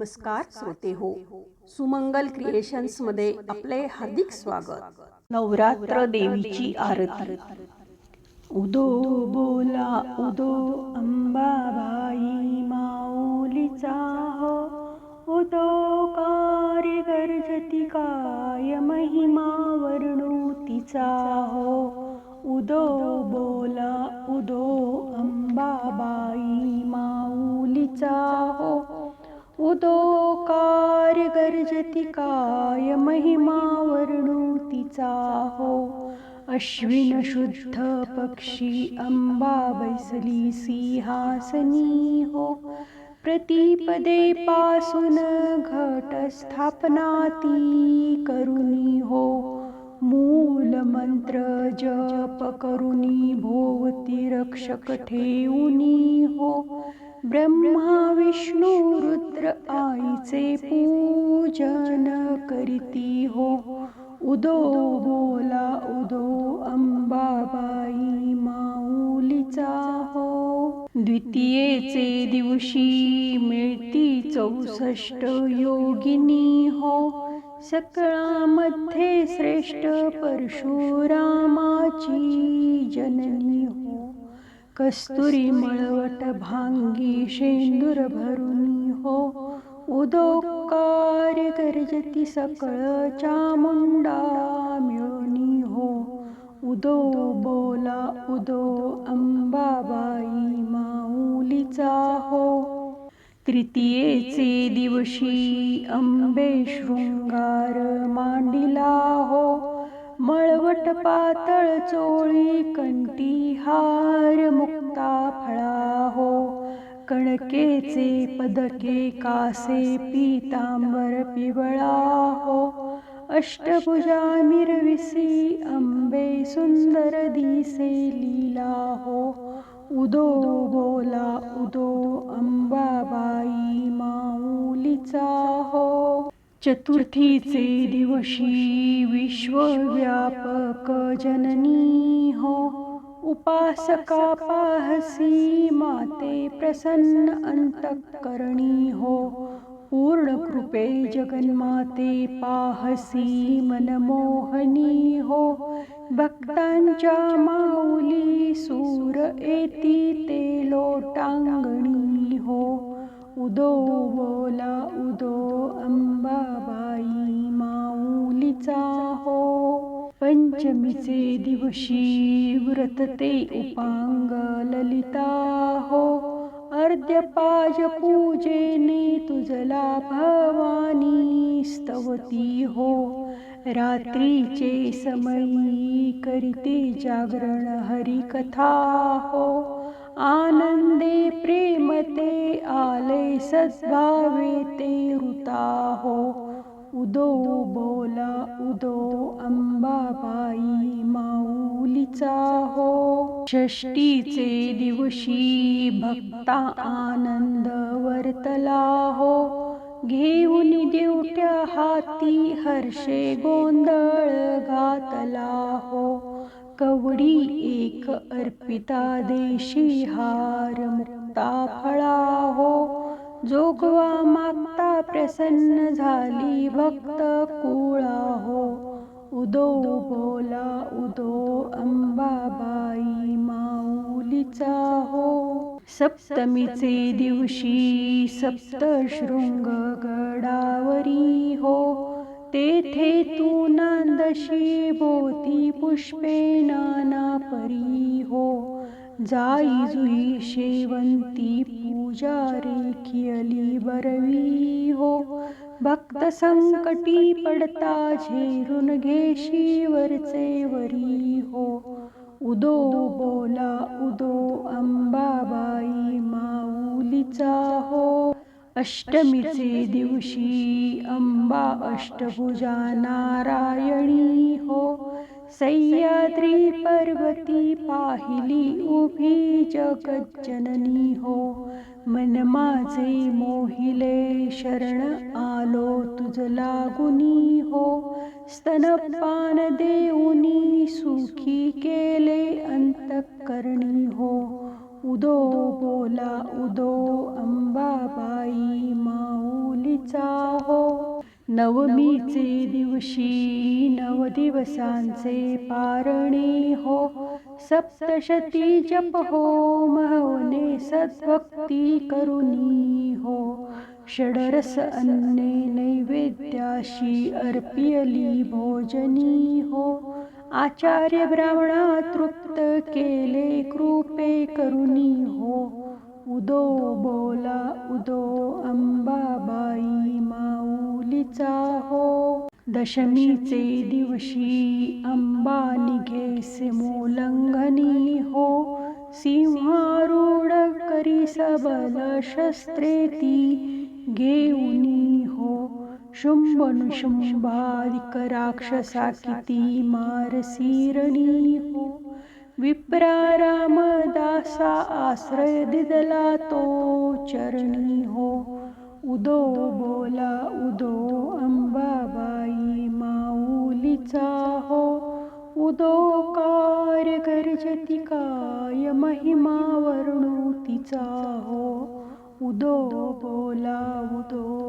नमस्कार श्रोते हो. सुमंगल क्रिएशन्समध्ये आपले हार्दिक स्वागत. नवरात्र देवीची आरती. उदो बोला उदो अंबाबाई माऊलीचा हो. उदो कार्य गर्जती काय महिमा वर्णूतीचा हो. उदो बोला उदो अंबाबाई माऊलीचा हो. काय महिमा वर्णू तिचा हो? अश्विन शुद्ध पक्षी अंबा बैसली सिंहासनी हो? प्रतिपदे पासून घट स्थापना ती करुणी हो? मूल मंत्र जप करुणी भोवती रक्षक ठेवूनी हो? ब्रह्मा विष्णू रुद्र आईचे पूजन करीती हो उदो बोला उदो अंबाबाई माऊलीचा हो. द्वितीयेचे दिवशी मिळती चौसष्ट योगिनी हो. सकळामध्ये श्रेष्ठ परशुरामाची जननी हो. कस्तुरी मळवट भांगी शेंदूर भरुनी हो. उदो कार्य गर्जती सकळ चामुंडा मिळोनी हो. उदो बोला उदो अंबाबाई माऊलीचा हो. तृतीयेचे दिवशी अंबे शृंगार मांडिला हो. मळवट पातळ चोळी कंटी हार मुक्ता फळा हो. कणकेचे पदके कासे पीतांबर पिवळा हो. अष्टभुजा मिरविसी अंबे सुंदर दिसे लीला हो. उदो बोला उदो अंबाबाई माऊलीचा हो. चतुर्थीचे दिवशी विश्वव्यापक जननी हो उपासका पाहसी माते प्रसन्न अंतकरणी हो पूर्ण कृपे जगन्माते पाहसी मनमोहनी हो भक्तांच्या माऊली सूर येती ते लोटांगणी हो उदो बोला उदो अंबाबाई माऊलीचा हो. पंचमीचे दिवशी व्रत ते उपांग ललिता हो. अर्ध्यपाज पूजेने तुझला भवानी स्तवती हो. रात्रीचे समयी करीते जागरण हरिकथा हो. आनंदे प्रेमते आले सद्भावे ते ऋता हो। उदो बोला उदो अंबाबाई माऊलीचा हो। षष्टीचे दिवशी भक्ता आनंद वर्तला हो। घेऊन देवट्या हाती हर्षे गोंधळ घातला हो। कवडी एक अर्पिता देशी हार मुक्ता फळा हो. जोगवा मागता प्रसन्न झाली भक्त कुळा हो. उदो बोला उदो अंबाबाई माऊलीचा हो. सप्तमीचे दिवशी सप्तशृंग गडावरी हो. तेथे तू नांदशी भोवती पुष्पे नाना परी हो. जाई जुई शेवंती पूजा रेखियली बरवी हो. भक्त संकटी पडता झेरून घेशी वरचे वरी हो. उदो बोला उदो अंबाबाई माऊलीचा हो. अष्टमीचे दिवशी अंबा अष्टभुजा नारायणी हो. सह्याद्री पर्वती पाहिली उभी जगज्जननी हो. मन माझे मोहिले शरण आलो तुझ लागुनी हो. स्तनपान देऊनी सुखी केले अंतकरणी हो. उदो बोला उदो अंबाबाई माऊलीचा हो नवमीचे दिवशी नव दिवसांचे पारणे हो. सप्तशती जप हो महवने सद्भक्ती करुणी हो. षडरस अन्ने नैवेद्याशी अर्पियली भोजनी हो. आचार्य ब्राह्मणा तृप्त केले कृपे करुणी हो. उदो बोला उदो अंबाबाई माऊलीचा हो. दशमीचे दिवशी अंबा निघे मोलंघनी हो. सिंहारूढ करी सबल शस्त्रे ती घेऊनी हो. शुंभ शुंभादिक राक्षसा किती मारसीरणी हो. विप्राराम दासा आश्रय दिदला तो चरणी हो. उदो बोला उदो अंबाबाई माऊलीचा हो. उदो कार्य गर्जती काय महिमा वर्णू तिचा हो. उदो बोला उदो